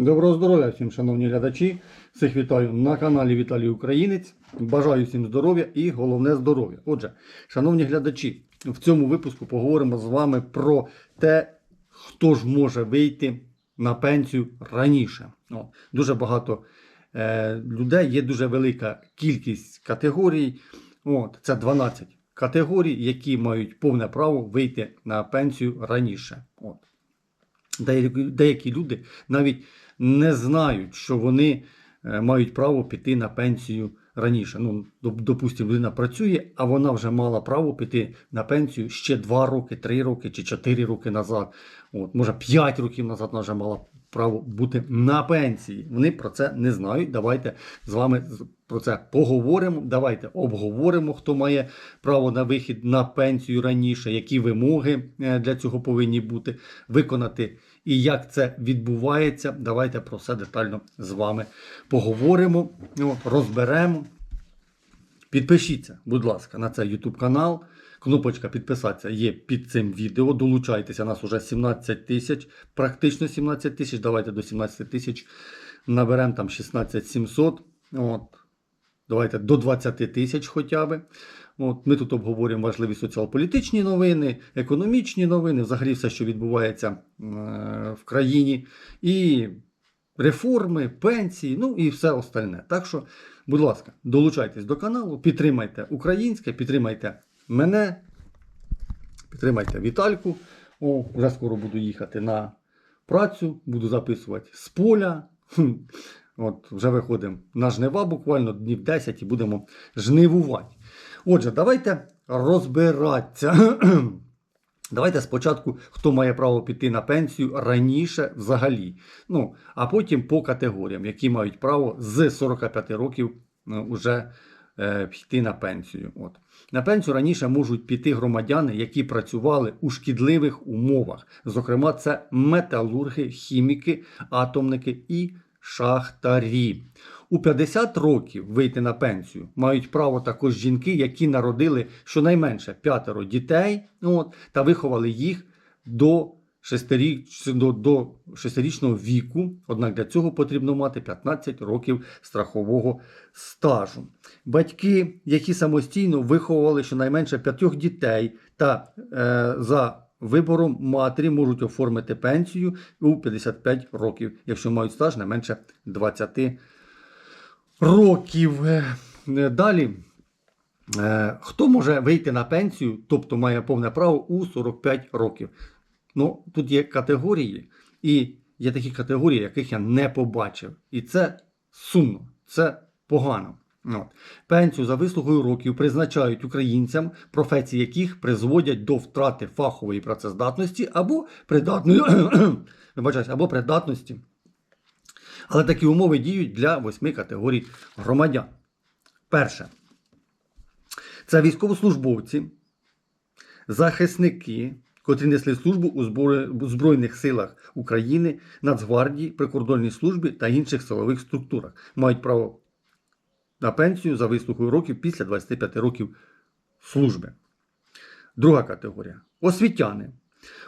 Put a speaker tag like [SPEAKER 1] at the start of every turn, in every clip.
[SPEAKER 1] Доброго здоров'я всім, шановні глядачі. Всіх вітаю на каналі Віталій Українець. Бажаю всім здоров'я і головне здоров'я. Отже, шановні глядачі, в цьому випуску поговоримо з вами про те, хто ж може вийти на пенсію раніше. О, дуже багато е, людей, є дуже велика кількість категорій. От, це 12 категорій, які мають повне право вийти на пенсію раніше. От. Деякі, люди навіть не знають, що вони е, мають право піти на пенсію раніше. Ну, допустимо, людина працює, а вона вже мала право піти на пенсію ще 2 роки, 3 роки чи 4 роки назад. От, може 5 років назад вона вже мала право бути на пенсії. Вони про це не знають. Давайте з вами про це поговоримо. Давайте обговоримо, хто має право на вихід на пенсію раніше, які вимоги е, для цього повинні бути, виконати і як це відбувається. Давайте про все детально з вами поговоримо, розберемо. Підпишіться, будь ласка, на цей YouTube канал. Кнопочка підписатися є під цим відео. Долучайтеся, нас уже 17 тисяч, практично 17 тисяч. Давайте до 17 тисяч наберемо там 16 700. От. Давайте до 20 тисяч хоча б. От, ми тут обговорюємо важливі соціал-політичні новини, економічні новини, взагалі все, що відбувається е, в країні, і реформи, пенсії, ну і все остальне. Так що, будь ласка, долучайтесь до каналу, підтримайте українське, підтримайте мене, підтримайте Вітальку. О, вже скоро буду їхати на працю, буду записувати з поля. От, вже виходимо на жнива буквально днів 10 і будемо жнивувати. Отже, давайте розбиратися. Давайте спочатку, хто має право піти на пенсію раніше взагалі. Ну, а потім по категоріям, які мають право з 45 років е, уже е, піти на пенсію. От. На пенсію раніше можуть піти громадяни, які працювали у шкідливих умовах. Зокрема, це металурги, хіміки, атомники і шахтарі. У 50 років вийти на пенсію мають право також жінки, які народили щонайменше п'ятеро дітей от, та виховали їх до шестиріч, до, шестирічного віку. Однак для цього потрібно мати 15 років страхового стажу. Батьки, які самостійно виховували щонайменше п'ятьох дітей та е, за вибором матері можуть оформити пенсію у 55 років, якщо мають стаж не менше 20 років. Е, Далі. Е, Хто може вийти на пенсію, тобто має повне право у 45 років? Ну, тут є категорії, і є такі категорії, яких я не побачив. І це сумно, це погано. От. Пенсію за вислугою років призначають українцям, професії яких призводять до втрати фахової працездатності або придатної, або придатності. Але такі умови діють для восьми категорій громадян. Перше. Це військовослужбовці, захисники, котрі несли службу у Збройних силах України, Нацгвардії, прикордонній службі та інших силових структурах. Мають право на пенсію за вислугою років після 25 років служби. Друга категорія освітяни.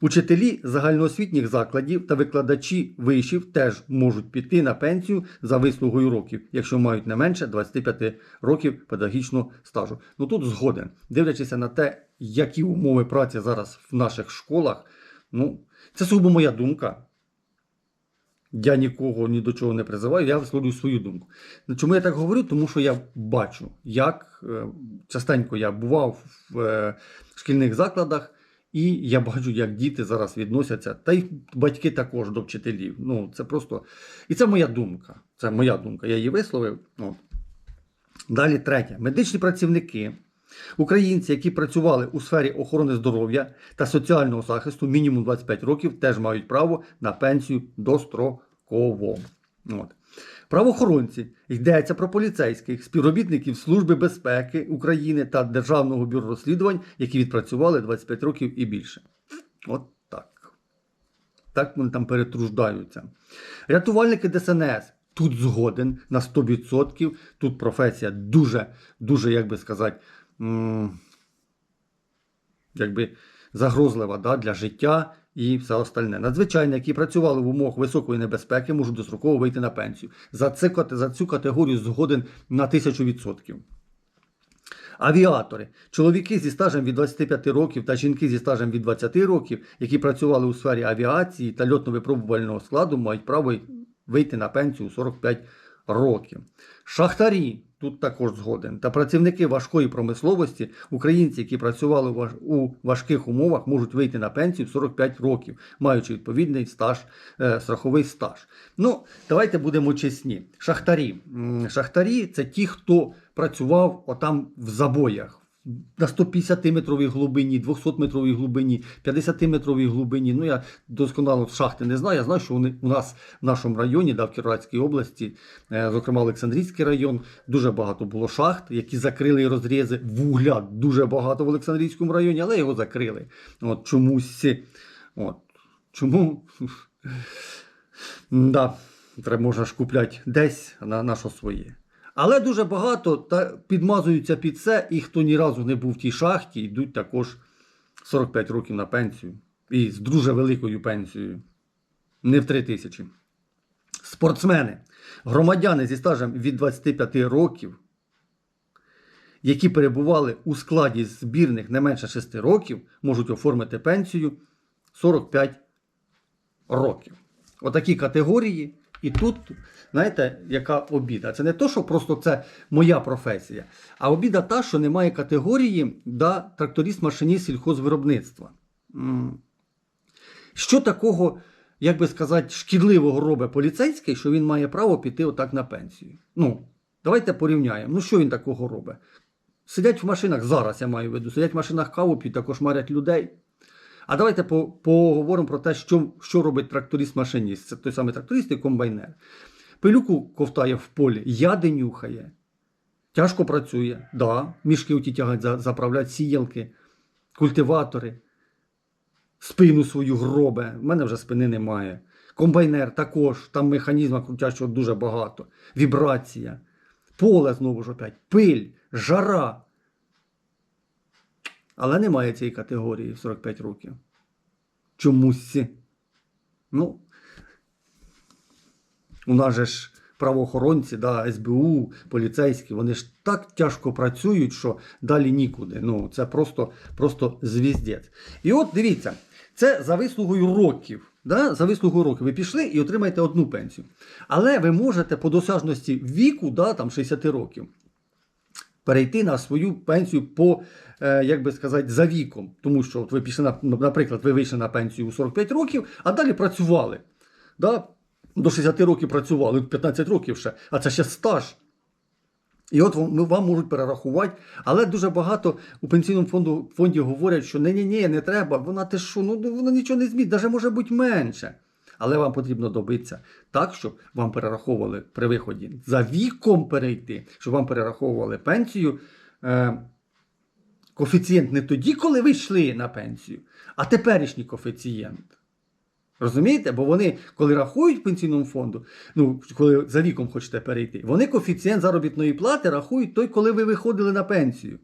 [SPEAKER 1] Учителі загальноосвітніх закладів та викладачі вишів теж можуть піти на пенсію за вислугою років, якщо мають не менше 25 років педагогічного стажу. Ну тут згоден, дивлячись на те, які умови праці зараз в наших школах, ну це сугубо моя думка. Я нікого ні до чого не призиваю, я висловлюю свою думку. Ну, Чому я так говорю? Тому що я бачу, як е, частенько я бував в е, шкільних закладах, і я бачу, як діти зараз відносяться, та й батьки також до вчителів. Ну, це просто. І це моя думка. Це моя думка. Я її висловив. От. Далі третє. Медичні працівники. Українці, які працювали у сфері охорони здоров'я та соціального захисту мінімум 25 років, теж мають право на пенсію достроково. От. Правоохоронці йдеться про поліцейських, співробітників Служби безпеки України та Державного бюро розслідувань, які відпрацювали 25 років і більше. От так. Так вони там перетруждаються. Рятувальники ДСНС. Тут згоден на 100%. Тут професія дуже, дуже, як би сказати, якби загрозлива да, для життя і все остальне. Надзвичайно, які працювали в умовах високої небезпеки, можуть достроково вийти на пенсію. За, це, за цю категорію згоден на 1000%. Авіатори, чоловіки зі стажем від 25 років та жінки зі стажем від 20 років, які працювали у сфері авіації та льотно-випробувального складу, мають право вийти на пенсію у 45 років. Шахтарі, тут також згоден, та працівники важкої промисловості, українці, які працювали у важких умовах, можуть вийти на пенсію в 45 років, маючи відповідний стаж, е, страховий стаж. Ну, давайте будемо чесні. Шахтарі. Шахтарі це ті, хто працював отам в забоях. На 150-метровій глибині, 200-метровій глибині, 50-метровій глибині. Ну, я досконало шахти не знаю. Я знаю, що вони у нас в нашому районі, да, в Кіровоградській області, е, зокрема Олександрійський район, дуже багато було шахт, які закрили розрізи. Вугля дуже багато в Олександрійському районі, але його закрили. От чомусь. От. Чому? Треба можна ж купляти десь на, на що своє. Але дуже багато та підмазуються під це, і хто ні разу не був в тій шахті, йдуть також 45 років на пенсію. І з дуже великою пенсією. Не в 3 тисячі. Спортсмени, громадяни зі стажем від 25 років, які перебували у складі збірних не менше 6 років, можуть оформити пенсію 45 років. Отакі категорії. І тут, знаєте, яка обіда? Це не то, що просто це моя професія, а обіда та, що немає категорії да, тракторист-машиніст сільхозвиробництва. Що такого, як би сказати, шкідливого робить поліцейський, що він має право піти отак на пенсію? Ну, давайте порівняємо. Ну, що він такого робить? Сидять в машинах, зараз я маю в виду, сидять в машинах каву п'ють, також марять людей. А давайте по- поговоримо про те, що, що робить тракторист-машиніст. Це той самий тракторист і комбайнер. Пилюку ковтає в полі, яди нюхає, тяжко працює, да, мішки оті тягають, за- заправляють сіялки, культиватори, спину свою гробе. В мене вже спини немає. Комбайнер також, там механізма крутячого дуже багато. Вібрація, поле знову ж опять, пиль, жара. Але немає цієї категорії в 45 років. Чомусь. Ну, у нас же ж правоохоронці, да, СБУ, поліцейські, вони ж так тяжко працюють, що далі нікуди. Ну, це просто, просто звіздець. І от дивіться, це за вислугою років. Да? За вислугою років ви пішли і отримаєте одну пенсію. Але ви можете по досяжності віку, да, там 60 років, перейти на свою пенсію по, е, як би сказати, за віком. Тому що от ви пішли на, наприклад, ви вийшли на пенсію у 45 років, а далі працювали. Да? До 60 років працювали, 15 років ще, а це ще стаж. І от вам, можуть перерахувати, але дуже багато у пенсійному фонду, фонді говорять, що ні, ні, ні, не треба, вона ти що, ну ну, вона нічого не змінить, навіть може бути менше. Але вам потрібно добитися так, щоб вам перераховували при виході за віком перейти, щоб вам перераховували пенсію. Е, коефіцієнт не тоді, коли ви йшли на пенсію, а теперішній коефіцієнт. Розумієте? Бо вони, коли рахують пенсійному фонду, ну, коли за віком хочете перейти, вони коефіцієнт заробітної плати рахують той, коли ви виходили на пенсію.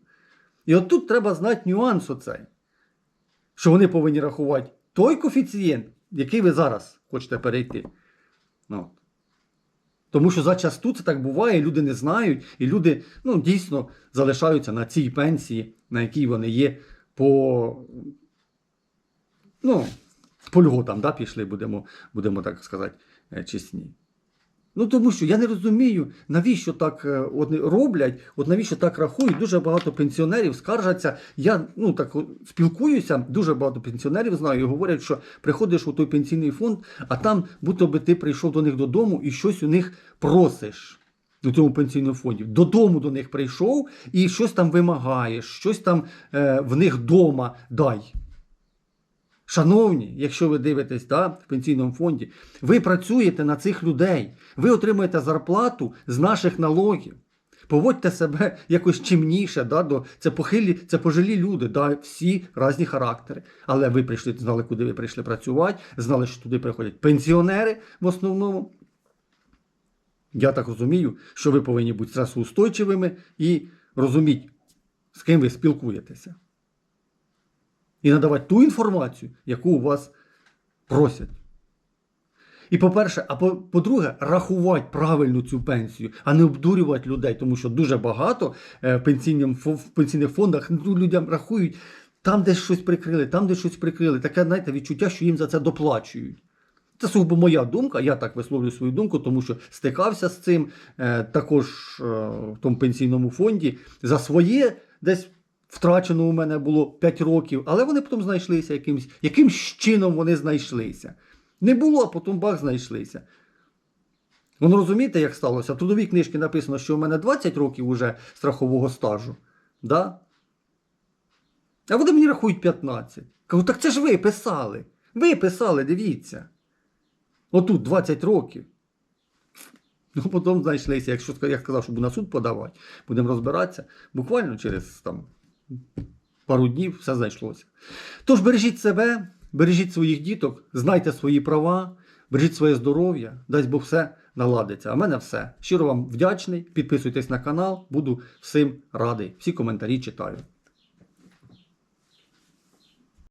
[SPEAKER 1] І от тут треба знати нюанс оцей, що вони повинні рахувати той коефіцієнт, який ви зараз хочете перейти. Ну. Тому що зачасту це так буває, люди не знають, і люди ну, дійсно залишаються на цій пенсії, на якій вони є по. Ну, по льготам, да, пішли, будемо, будемо так сказати, е, чесні. Ну тому що я не розумію, навіщо так е, от, роблять, от навіщо так рахують. Дуже багато пенсіонерів скаржаться. Я ну так спілкуюся, дуже багато пенсіонерів знаю і говорять, що приходиш у той пенсійний фонд, а там, будто би ти прийшов до них додому і щось у них просиш. У цьому пенсійному фонді. Додому до них прийшов і щось там вимагаєш, щось там е, в них вдома дай. Шановні, якщо ви дивитесь да, в пенсійному фонді, ви працюєте на цих людей, ви отримуєте зарплату з наших налогів. Поводьте себе якось чимніше, да, до, це похилі, це пожилі люди, да, всі різні характери. Але ви прийшли, знали, куди ви прийшли працювати, знали, що туди приходять пенсіонери в основному. Я так розумію, що ви повинні бути стресоустойчивими і розуміти, з ким ви спілкуєтеся і надавати ту інформацію, яку у вас Просять. І по-перше, а по- по-друге, рахувати правильно цю пенсію, а не обдурювати людей, тому що дуже багато е, в пенсійних фондах ну, людям рахують, там десь щось прикрили, там десь щось прикрили. Таке, знаєте, відчуття, що їм за це доплачують. Це сугубо моя думка, я так висловлюю свою думку, тому що стикався з цим е, також е, в тому пенсійному фонді. За своє десь втрачено у мене було 5 років, але вони потім знайшлися якимсь, якимсь чином вони знайшлися. Не було, а потім бах знайшлися. Воно розумієте, як сталося? В трудовій книжці написано, що у мене 20 років уже страхового стажу. Да? А вони мені рахують 15. Кажу, так це ж ви писали. Ви писали, дивіться. Отут 20 років. Ну, потім знайшлися, якщо я сказав, щоб на суд подавати, будемо розбиратися. Буквально через там, пару днів все знайшлося. Тож бережіть себе, бережіть своїх діток, знайте свої права, бережіть своє здоров'я, дасть Бог все наладиться. А в мене все. Щиро вам вдячний. Підписуйтесь на канал, буду всім радий. Всі коментарі читаю.